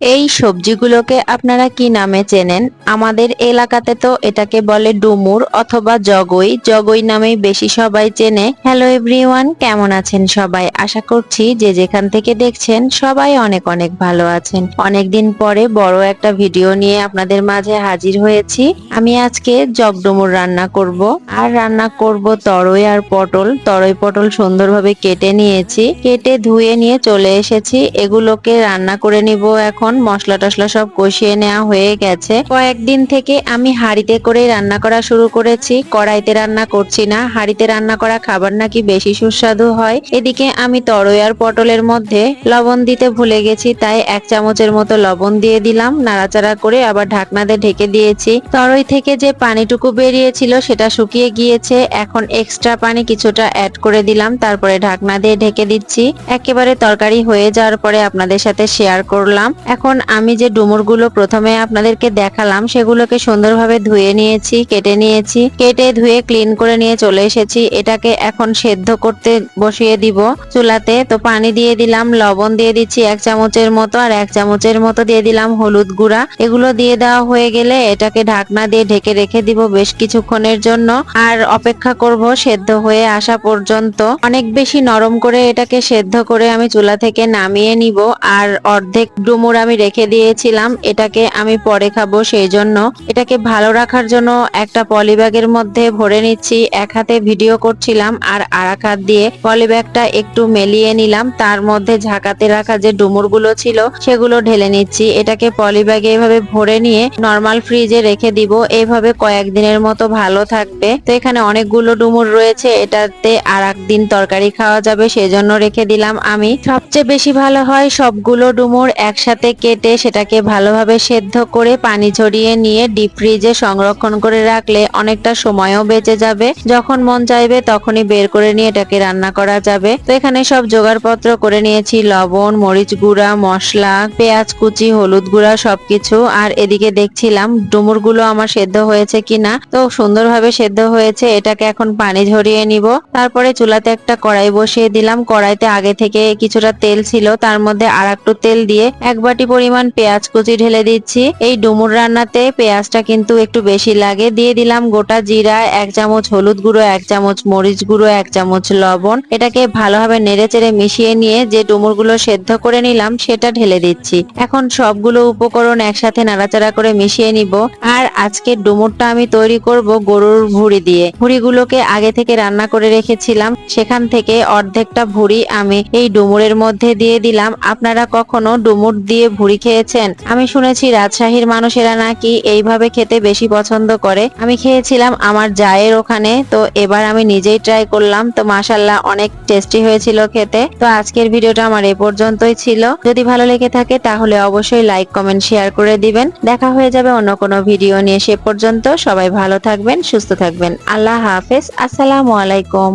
এই সবজিগুলোকে আপনারা কি নামে চেনেন? আমাদের এলাকাতে তো এটাকে বলে ডুমুর অথবা জগই। জগই নামেই বেশি সবাই চেনে। হ্যালো এভরিওয়ান, কেমন আছেন সবাই? আশা করছি যে যেখান থেকে দেখছেন সবাই অনেক অনেক ভালো আছেন। অনেকদিন পরে বড় একটা ভিডিও নিয়ে আপনাদের মাঝে হাজির হয়েছি। আমি আজকে জগডুমুর রান্না করব। আর রান্না করব তরই আর পটল। তরই পটল সুন্দরভাবে কেটে নিয়েছি। কেটে ধুয়ে নিয়ে চলে এসেছি। এগুলোকে রান্না করে নিব এখন। মশলা টশলা সব কষিয়ে নেওয়া হয়ে গেছে। কয়েকদিন থেকে আমি হাঁড়িতে করে রান্না করা শুরু করেছি। কড়াইতে রান্না করছি না। হাঁড়িতে রান্না করা খাবার নাকি বেশি সুস্বাদু হয়। এদিকে আমি তরই আর পটলের মধ্যে লবণ দিতে ভুলে গেছি, তাই এক চামচের মতো লবণ দিয়ে দিলাম। নাড়াচাড়া করে আবার ঢাকনা দিয়ে ঢেকে দিয়েছি। তরই থেকে যে পানিটুকু বেরিয়েছিল সেটা শুকিয়ে গিয়েছে। এখন এক্সট্রা পানি কিছুটা অ্যাড করে দিলাম, তারপরে ঢাকনা দিয়ে ঢেকে দিচ্ছি। একেবারে তরকারি হয়ে যাওয়ার পরে আপনাদের সাথে শেয়ার করলাম। এখন আমি যে ডুমুরগুলো প্রথমে আপনাদেরকে দেখালাম, সেগুলোকে সুন্দরভাবে ধুয়ে নিয়েছি, কেটে নিয়েছি। কেটে ধুয়ে ক্লিন করে নিয়ে চলে এসেছি। এটাকে এখন সেদ্ধ করতে বসিয়ে দিব চুলাতে। তো পানি দিয়ে দিলাম, লবণ দিয়ে দিচ্ছি এক চামচের মতো আর এক চামচের মতো দিয়ে দিলাম হলুদ গুঁড়া। এগুলো দিয়ে দেওয়া হয়ে গেলে এটাকে ঢাকনা দিয়ে ঢেকে রেখে দিব বেশ কিছুক্ষণের জন্য। আর অপেক্ষা করব সেদ্ধ হয়ে আসা পর্যন্ত। অনেক বেশি নরম করে এটাকে সেদ্ধ করে আমি চুলা থেকে নামিয়ে নিব। আর অর্ধেক ডুমুর আমি রেখে দিয়েছিলাম, এটাকে আমি পরে খাব সেই জন্য এটাকে ভালো রাখার জন্য একটা পলিব্যাগের মধ্যে ভরে নিচ্ছি, এক হাতে ভিডিও করছিলাম আর আর এক হাত দিয়ে পলিব্যাগটা একটু মেলিয়ে নিলাম। তার মধ্যে ঝাঁকাতে রাখা যে ডুমুরগুলো ছিল, সেগুলো ঢেলে নিচ্ছি। এটাকে পলিব্যাগে এভাবে ভরে নিয়ে নর্মাল ফ্রিজে রেখে দিব। এইভাবে কয়েকদিনের মতো ভালো থাকবে। তো এখানে অনেকগুলো ডুমুর রয়েছে, এটাতে আর দিন তরকারি খাওয়া যাবে, সেজন্য রেখে দিলাম আমি। সবচেয়ে বেশি ভালো হয় সবগুলো ডুমুর একসাথে কেটে সেটাকে ভালোভাবে সেদ্ধ করে পানি ঝরিয়ে নিয়ে ডিপ ফ্রিজে সংরক্ষণ করে রাখলে অনেকটা সময়ও বেঁচে যাবে। যখন মন চাইবে তখনই বের করে নিয়ে এটাকে রান্না করা যাবে। তো এখানে সব জোগাড়পত্র করে নিয়েছি, লবণ, মরিচ গুঁড়া, মশলা, পেঁয়াজ কুচি, হলুদ গুঁড়া সবকিছু। আর এদিকে দেখছিলাম ডুমুরগুলো আমার সেদ্ধ হয়েছে কিনা। তো সুন্দরভাবে সেদ্ধ হয়েছে, এটাকে এখন পানি ঝরিয়ে নিব। তারপরে চুলাতে একটা কড়াই বসিয়ে দিলাম। কড়াইতে আগে থেকে কিছুটা তেল ছিল, তার মধ্যে আর একটু তেল দিয়ে এক বাটি পরিমাণ পেঁয়াজ কুচি ঢেলে দিচ্ছি। এই ডুমুর রান্নাতে পেঁয়াজটা কিন্তু একটু বেশি লাগে। দিয়ে দিলাম গোটা জিরা, এক চামচ হলুদ গুঁড়ো, এক চামচ মরিচ গুঁড়ো, এক চামচ লবণ। এটাকে ভালোভাবে নেড়ে চেড়ে মিশিয়ে নিয়ে যে ডুমুরগুলো সেদ্ধ করে নিলাম, সেটা ঢেলে দিচ্ছি। এখন সবগুলো উপকরণ একসাথে নাড়াচাড়া করে মিশিয়ে নিব। আর আজকে ডুমুরটা আমি তৈরি করব গরুর ভুড়ি দিয়ে। ভুড়িগুলোকে আগে থেকে রান্না করে রেখেছিলাম। সেখান থেকে অর্ধেকটা ভুড়ি আমি এই ডুমুরের মধ্যে দিয়ে দিলাম। আপনারা কখনো ডুমুর দিয়ে ভুড়ি খেয়েছেন? আমি শুনেছি রাজশাহীর মানুষেরা নাকি এইভাবে খেতে বেশি পছন্দ করে। আমি খেয়েছিলাম আমার জায়ের ওখানে, তো এবার আমি নিজেই ট্রাই করলাম। তো মাশাল্লাহ অনেক টেস্টি হয়েছিল খেতে। তো আজকের ভিডিওটা আমার এ পর্যন্তই ছিল। যদি ভালো লেগে থাকে, তাহলে অবশ্যই লাইক কমেন্ট শেয়ার করে দিবেন। দেখা হয়ে যাবে অন্য কোনো ভিডিও নিয়ে। সে পর্যন্ত সবাই ভালো থাকবেন, সুস্থ থাকবেন। আল্লাহ হাফেজ। আসসালামু আলাইকুম।